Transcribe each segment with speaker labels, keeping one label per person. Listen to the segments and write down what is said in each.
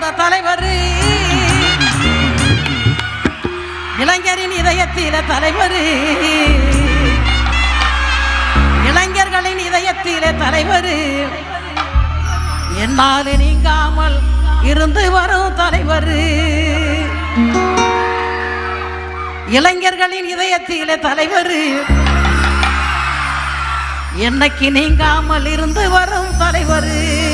Speaker 1: வாழ்ந்த தலைவர். இளைஞரின் இதயத்தில தலைவர். இளைஞர்களின் இதயத்திலே தலைவர். என்னால் நீங்காமல் இருந்து வரும் தலைவர். இளைஞர்களின் இதயத்திலே தலைவர். என்னைக்கு நீங்காமல் இருந்து வரும் தலைவர்.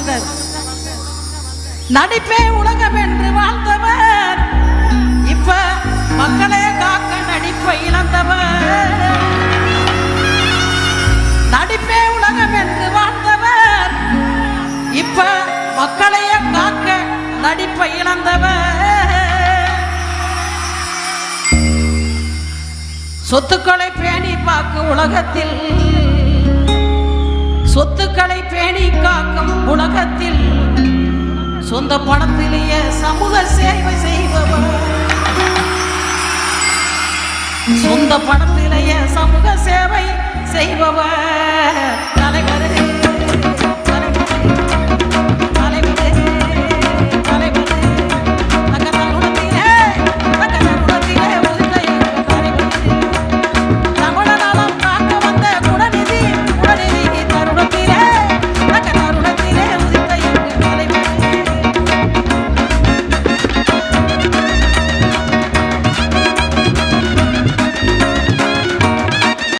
Speaker 1: வாழ்ந்தார் நடிப்பே உலகம் என்று வாழ்ந்தவர். இப்ப மக்களே காக்க நடிப்பை இழந்தவர். நடிப்பே உலகம் என்று வாழ்ந்தவர். இப்ப மக்களையே காக்க நடிப்பை இழந்தவர். சொத்துக்களை பேணி பார்க்க உலகத்தில் பேணி உலகத்தில் சொந்த பணத்திலேயே சமூக சேவை செய்பவர். சொந்த பணத்திலேயே சமூக சேவை செய்பவர்.